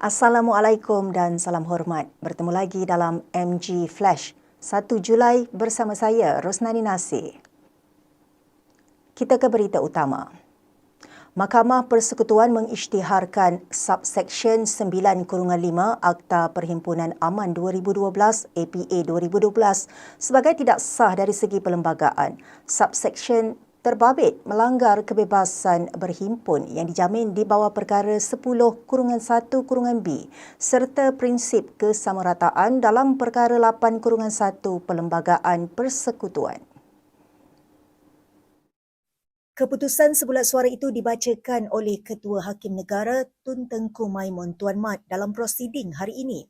Assalamualaikum dan salam hormat. Bertemu lagi dalam MG Flash 1 Julai bersama saya Rosnani Nasir. Kita ke berita utama. Mahkamah Persekutuan mengisytiharkan subsection 9-5 Akta Perhimpunan Aman 2012 APA 2012 sebagai tidak sah dari segi perlembagaan. Subsection terbabit melanggar kebebasan berhimpun yang dijamin di bawah perkara 10 kurungan 1 kurungan B serta prinsip kesamarataan dalam perkara 8 kurungan 1 Perlembagaan Persekutuan. Keputusan sebulat suara itu dibacakan oleh Ketua Hakim Negara Tun Tengku Maimun Tuan Mat dalam prosiding hari ini.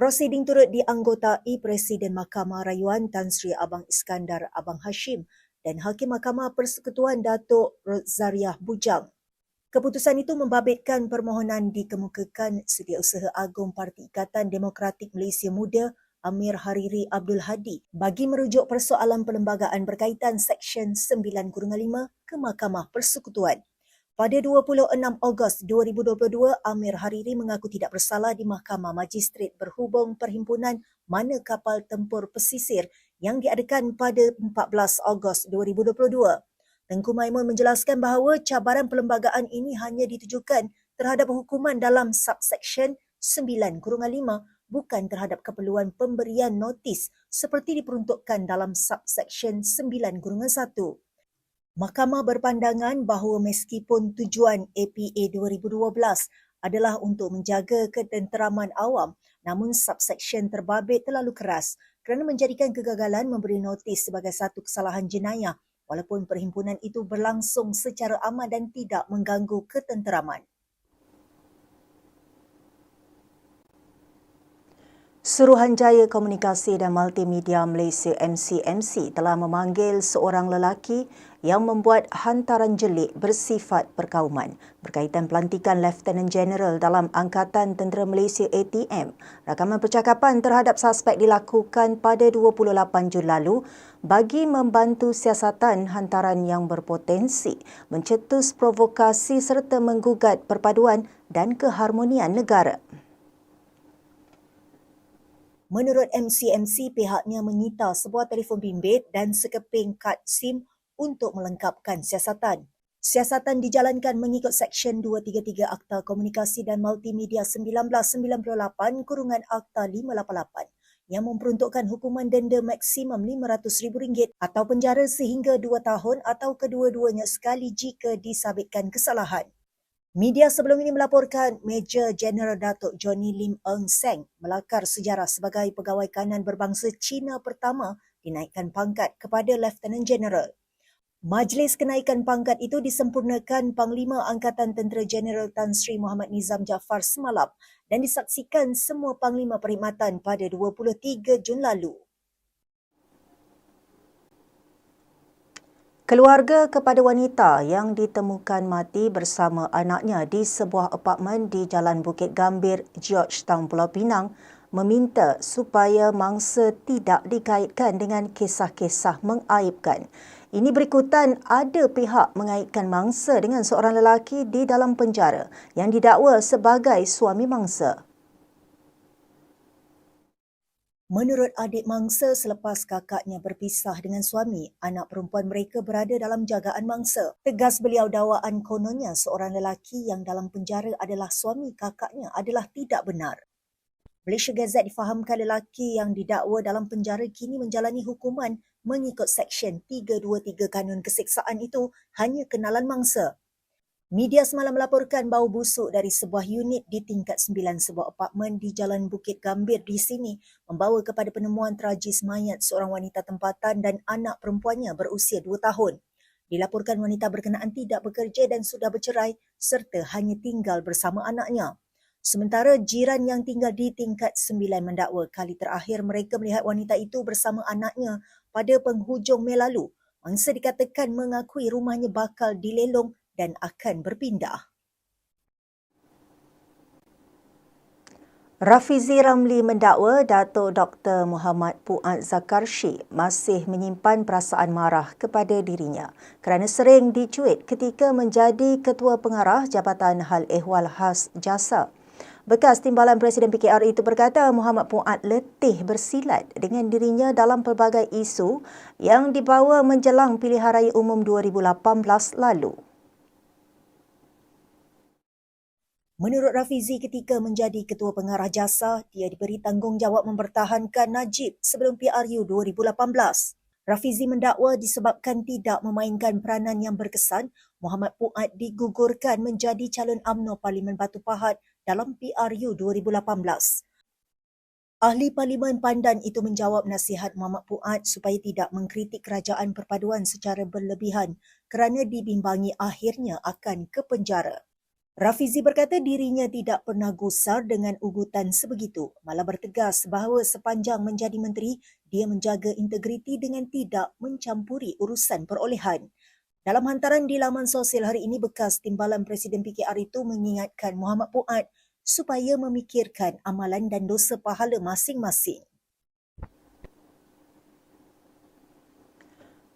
Prosiding turut dianggotai Presiden Mahkamah Rayuan Tan Sri Abang Iskandar Abang Hashim dan Hakim Mahkamah Persekutuan Datuk Rozariah Bujang. Keputusan itu membabitkan permohonan dikemukakan Setiausaha Agung Parti Ikatan Demokratik Malaysia Muda Amir Hariri Abdul Hadi bagi merujuk persoalan perlembagaan berkaitan Seksyen 9-5 ke Mahkamah Persekutuan. Pada 26 Ogos 2022, Amir Hariri mengaku tidak bersalah di Mahkamah Magistrat Berhubung Perhimpunan Mana Kapal Tempur Pesisir yang diadakan pada 14 Ogos 2022. Tengku Maimun menjelaskan bahawa cabaran perlembagaan ini hanya ditujukan terhadap hukuman dalam subsection 9-5 bukan terhadap keperluan pemberian notis seperti diperuntukkan dalam subsection 9-1. Mahkamah berpandangan bahawa meskipun tujuan APA 2012 adalah untuk menjaga ketenteraman awam, namun subsection terbabit terlalu keras kerana menjadikan kegagalan memberi notis sebagai satu kesalahan jenayah walaupun perhimpunan itu berlangsung secara aman dan tidak mengganggu ketenteraman. Suruhanjaya Komunikasi dan Multimedia Malaysia MCMC telah memanggil seorang lelaki yang membuat hantaran jelik bersifat perkauman berkaitan pelantikan Lieutenant General dalam Angkatan Tentera Malaysia ATM. Rakaman percakapan terhadap suspek dilakukan pada 28 Jun lalu bagi membantu siasatan hantaran yang berpotensi mencetus provokasi serta menggugat perpaduan dan keharmonian negara. Menurut MCMC, pihaknya menyita sebuah telefon bimbit dan sekeping kad SIM untuk melengkapkan siasatan. Siasatan dijalankan mengikut Seksyen 233 Akta Komunikasi dan Multimedia 1998 kurungan Akta 588 yang memperuntukkan hukuman denda maksimum RM500,000 atau penjara sehingga 2 tahun atau kedua-duanya sekali jika disabitkan kesalahan. Media sebelum ini melaporkan Major General Datuk Johnny Lim Eng Seng melakar sejarah sebagai pegawai kanan berbangsa Cina pertama dinaikkan pangkat kepada Lieutenant General. Majlis kenaikan pangkat itu disempurnakan Panglima Angkatan Tentera Jeneral Tan Sri Muhammad Nizam Jaafar semalam dan disaksikan semua Panglima Perkhidmatan pada 23 Jun lalu. Keluarga kepada wanita yang ditemukan mati bersama anaknya di sebuah apartmen di Jalan Bukit Gambir, Georgetown, Pulau Pinang meminta supaya mangsa tidak dikaitkan dengan kisah-kisah mengaibkan. Ini berikutan ada pihak mengaitkan mangsa dengan seorang lelaki di dalam penjara yang didakwa sebagai suami mangsa. Menurut adik mangsa selepas kakaknya berpisah dengan suami, anak perempuan mereka berada dalam jagaan mangsa. Tegas beliau dakwaan kononnya seorang lelaki yang dalam penjara adalah suami kakaknya adalah tidak benar. Malaysia Gazette difahamkan lelaki yang didakwa dalam penjara kini menjalani hukuman mengikut Seksyen 323 Kanun Keseksaan itu hanya kenalan mangsa. Media semalam melaporkan bau busuk dari sebuah unit di tingkat 9 sebuah apartmen di Jalan Bukit Gambir di sini membawa kepada penemuan tragis mayat seorang wanita tempatan dan anak perempuannya berusia 2 tahun. Dilaporkan wanita berkenaan tidak bekerja dan sudah bercerai serta hanya tinggal bersama anaknya. Sementara jiran yang tinggal di tingkat sembilan mendakwa kali terakhir mereka melihat wanita itu bersama anaknya pada penghujung Mei lalu. Mangsa dikatakan mengakui rumahnya bakal dilelong dan akan berpindah. Rafizi Ramli mendakwa Datuk Dr. Muhammad Puat Zakarshi masih menyimpan perasaan marah kepada dirinya kerana sering dicuit ketika menjadi Ketua Pengarah Jabatan Hal Ehwal Khas Jasa Bekas Timbalan Presiden PKR itu berkata Muhammad Puat letih bersilat dengan dirinya dalam pelbagai isu yang dibawa menjelang pilihan raya umum 2018 lalu. Menurut Rafizi ketika menjadi Ketua Pengarah Jasa, dia diberi tanggungjawab mempertahankan Najib sebelum PRU 2018. Rafizi mendakwa disebabkan tidak memainkan peranan yang berkesan, Muhammad Puat digugurkan menjadi calon UMNO Parlimen Batu Pahat dalam PRU 2018. Ahli Parlimen Pandan itu menjawab nasihat Muhammad Puat supaya tidak mengkritik kerajaan perpaduan secara berlebihan kerana dibimbangi akhirnya akan ke penjara. Rafizi berkata dirinya tidak pernah gusar dengan ugutan sebegitu, malah bertegas bahawa sepanjang menjadi menteri, dia menjaga integriti dengan tidak mencampuri urusan perolehan. Dalam hantaran di laman sosial hari ini, bekas timbalan Presiden PKR itu mengingatkan Muhammad Puat supaya memikirkan amalan dan dosa pahala masing-masing.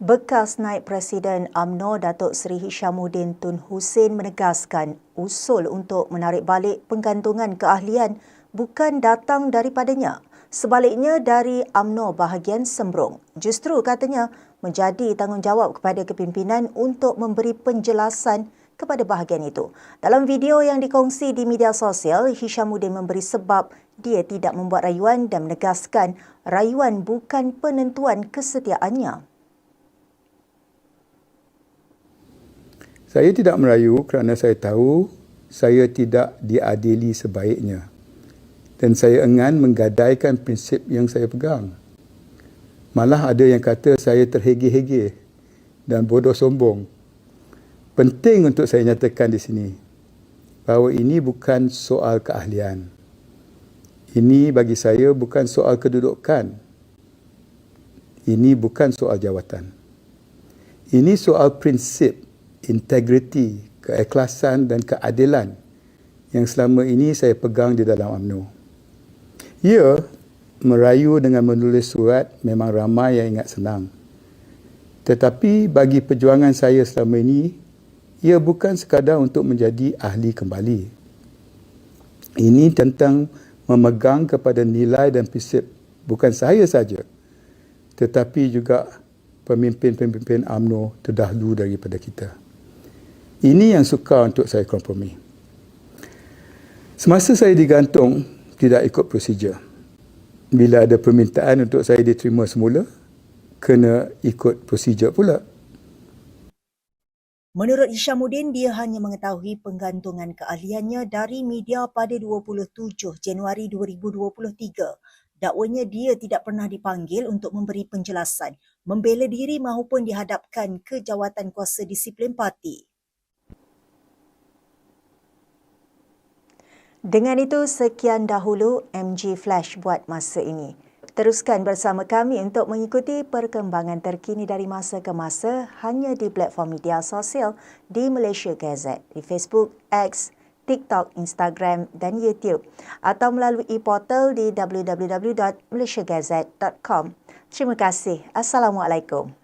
Bekas Naib Presiden AMNO Datuk Seri Hishamuddin Tun Hussein menegaskan usul untuk menarik balik penggantungan keahlian bukan datang daripadanya. Sebaliknya dari AMNO bahagian Sembrong. Justru katanya menjadi tanggungjawab kepada kepimpinan untuk memberi penjelasan kepada bahagian itu. Dalam video yang dikongsi di media sosial, Hishamuddin memberi sebab dia tidak membuat rayuan dan menegaskan rayuan bukan penentuan kesetiaannya. Saya tidak merayu kerana saya tahu saya tidak diadili sebaiknya. Dan saya enggan menggadaikan prinsip yang saya pegang. Malah ada yang kata saya terhege-hege dan bodoh sombong. Penting untuk saya nyatakan di sini bahawa ini bukan soal keahlian. Ini bagi saya bukan soal kedudukan. Ini bukan soal jawatan. Ini soal prinsip integriti, keikhlasan dan keadilan yang selama ini saya pegang di dalam UMNO. Ya, merayu dengan menulis surat memang ramai yang ingat senang. Tetapi bagi perjuangan saya selama ini, ia bukan sekadar untuk menjadi ahli kembali. Ini tentang memegang kepada nilai dan prinsip bukan saya saja, tetapi juga pemimpin-pemimpin UMNO terdahulu daripada kita. Ini yang suka untuk saya kompromi. Semasa saya digantung, tidak ikut prosedur. Bila ada permintaan untuk saya diterima semula, kena ikut prosedur pula. Menurut Hishamuddin, dia hanya mengetahui penggantungan keahliannya dari media pada 27 Januari 2023. Dakwanya dia tidak pernah dipanggil untuk memberi penjelasan, membela diri maupun dihadapkan ke jawatan kuasa disiplin parti. Dengan itu, sekian dahulu MG Flash buat masa ini. Teruskan bersama kami untuk mengikuti perkembangan terkini dari masa ke masa hanya di platform media sosial di Malaysia Gazette, di Facebook, X, TikTok, Instagram dan YouTube atau melalui portal di www.malaysiagazette.com. Terima kasih. Assalamualaikum.